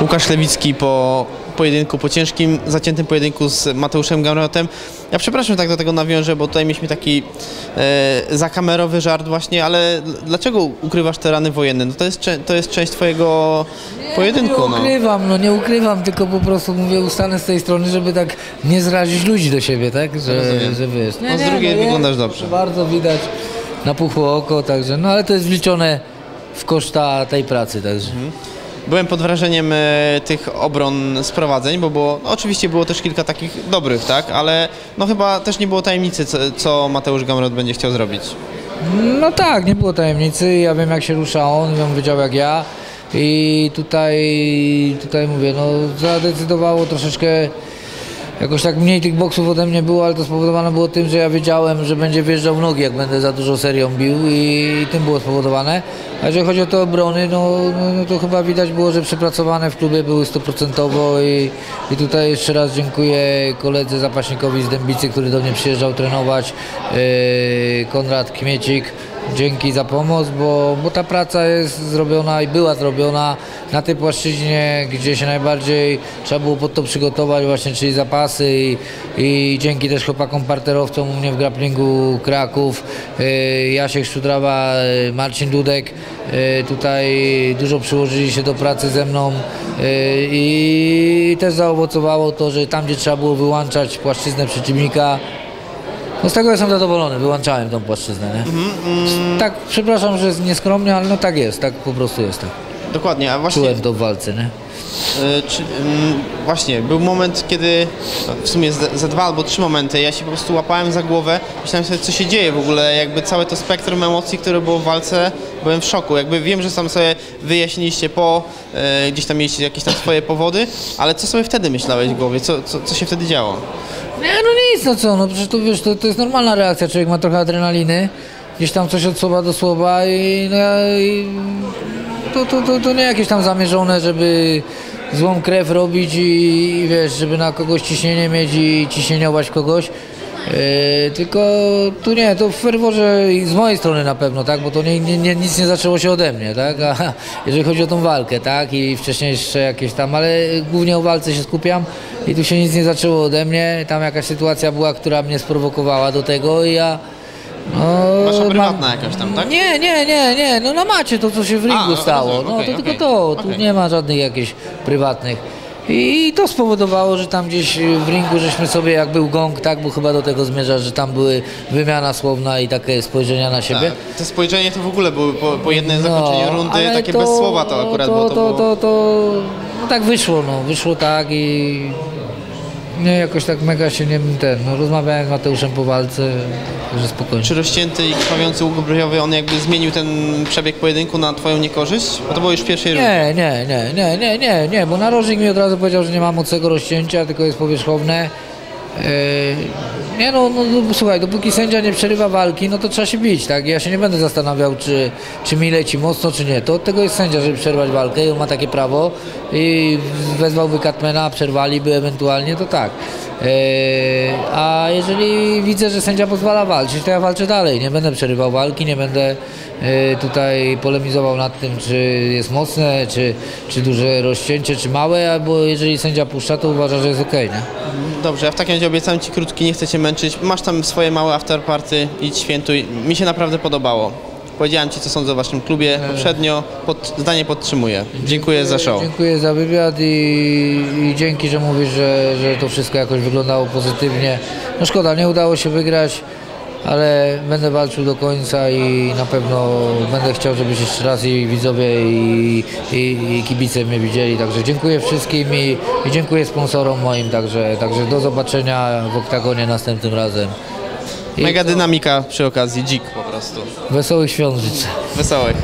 Łukasz Lewicki po pojedynku, po ciężkim, zaciętym pojedynku z Mateuszem Gamrotem. Ja przepraszam, że tak do tego nawiążę, bo tutaj mieliśmy taki e, zakamerowy żart właśnie, ale dlaczego ukrywasz te rany wojenne? No to jest, to jest część twojego pojedynku, Nie no. ukrywam, no nie ukrywam, tylko po prostu mówię, ustanę z tej strony, żeby tak nie zrazić ludzi do siebie, tak? Że, Rozumiem. że wiesz. No, z drugiej wyglądasz dobrze. Bardzo widać na puchło oko, także, no ale to jest wliczone w koszta tej pracy, także. Byłem pod wrażeniem e, tych obron sprowadzeń, bo było, no, oczywiście było też kilka takich dobrych, tak, ale no chyba też nie było tajemnicy, co, co Mateusz Gamrot będzie chciał zrobić. No tak, nie było tajemnicy, ja wiem jak się rusza on, on wiedział jak ja. I tutaj, tutaj mówię, no zadecydowało troszeczkę, jakoś tak mniej tych boksów ode mnie było, ale to spowodowane było tym, że ja wiedziałem, że będzie wjeżdżał w nogi, jak będę za dużo serią bił i tym było spowodowane. A jeżeli chodzi o te obrony, no, no, no to chyba widać było, że przepracowane w klubie były stuprocentowo i, i tutaj jeszcze raz dziękuję koledze zapaśnikowi z Dębicy, który do mnie przyjeżdżał trenować, yy, Konrad Kmiecik. Dzięki za pomoc, bo, bo ta praca jest zrobiona i była zrobiona na tej płaszczyźnie, gdzie się najbardziej trzeba było pod to przygotować właśnie, czyli zapasy i, i dzięki też chłopakom parterowcom u mnie w grapplingu Kraków, yy, Jasiek Szczudrawa, yy, Marcin Dudek, yy, tutaj dużo przyłożyli się do pracy ze mną yy, i też zaowocowało to, że tam gdzie trzeba było wyłączać płaszczyznę przeciwnika, no z tego jestem zadowolony, wyłączałem tą płaszczyznę, nie? Tak, przepraszam, że jest nieskromnie, ale no tak jest, tak po prostu jest. Tak. Dokładnie, a właśnie... Czułem to w walce, nie? E, Czy, mm, właśnie, był moment, kiedy no, w sumie ze dwa albo trzy momenty, ja się po prostu łapałem za głowę, myślałem sobie, co się dzieje w ogóle, jakby całe to spektrum emocji, które było w walce, byłem w szoku. Jakby wiem, że tam sobie wyjaśniliście po, e, gdzieś tam mieliście jakieś tam swoje powody, ale co sobie wtedy myślałeś w głowie, co, co, co się wtedy działo? Nie, no nic, no co, no przecież to wiesz, to, to jest normalna reakcja, człowiek ma trochę adrenaliny, gdzieś tam coś od słowa do słowa i, no, i to, to, to, to nie jakieś tam zamierzone, żeby złą krew robić i, i wiesz, żeby na kogoś ciśnienie mieć i ciśnieniować kogoś. Yy, tylko tu nie, to w ferworze i z mojej strony na pewno, tak, bo to nie, nie, nic nie zaczęło się ode mnie, tak, a jeżeli chodzi o tą walkę, tak, i wcześniej jeszcze jakieś tam, ale głównie o walce się skupiam i tu się nic nie zaczęło ode mnie, tam jakaś sytuacja była, która mnie sprowokowała do tego i ja no, Wasza mam- prywatna jakaś tam, tak? Nie, nie, nie, nie, no na macie to, co się w ringu A, stało, rozumiem, no okej, to okej, tylko to, tu okej. nie ma żadnych jakichś prywatnych. I to spowodowało, że tam gdzieś w ringu żeśmy sobie, jak był gong, tak, bo chyba do tego zmierza, że tam były wymiana słowna i takie spojrzenia na siebie. Tak. To spojrzenie to w ogóle było po, po jednym zakończeniu rundy, No, takie bez słowa to akurat to, było. To, to, było... to, to, no tak wyszło, no, wyszło tak i nie, jakoś tak mega się nie, ten, no rozmawiałem z Mateuszem po walce, że spokojnie. Czy rozcięty i krwawiący łuk brwiowy, on jakby zmienił ten przebieg pojedynku na twoją niekorzyść? Bo to było już w pierwszej rundzie. Nie, nie, nie, nie, nie, nie, nie, bo narożnik mi od razu powiedział, że nie ma mocnego rozcięcia, tylko jest powierzchowne. Yy, nie no, no, no, słuchaj, dopóki sędzia nie przerywa walki, no to trzeba się bić, tak? Ja się nie będę zastanawiał, czy, czy mi leci mocno, czy nie. To od tego jest sędzia, żeby przerwać walkę i on ma takie prawo i wezwałby Katmana, przerwaliby ewentualnie, to tak. Yy, a jeżeli widzę, że sędzia pozwala walczyć, to ja walczę dalej. Nie będę przerywał walki, nie będę yy, tutaj polemizował nad tym, czy jest mocne, czy, czy duże rozcięcie, czy małe, albo jeżeli sędzia puszcza, to uważa, że jest okej, nie? Dobrze, ja w takim razie obiecałem ci krótki, nie chcę cię męczyć. Masz tam swoje małe afterparty, idź świętuj. Mi się naprawdę podobało. Powiedziałem ci, co sądzę o waszym klubie poprzednio. Pod, zdanie podtrzymuję. Dziękuję za show. Dziękuję za wywiad i, i dzięki, że mówisz, że, że to wszystko jakoś wyglądało pozytywnie. No szkoda, nie udało się wygrać, ale będę walczył do końca i na pewno będę chciał, żebyś jeszcze raz i widzowie i, i, i kibice mnie widzieli. Także dziękuję wszystkim i, i dziękuję sponsorom moim, także, także do zobaczenia w oktagonie następnym razem. I Mega dynamika przy okazji, dzik po prostu. wesołych świąt życzę. Wesołych.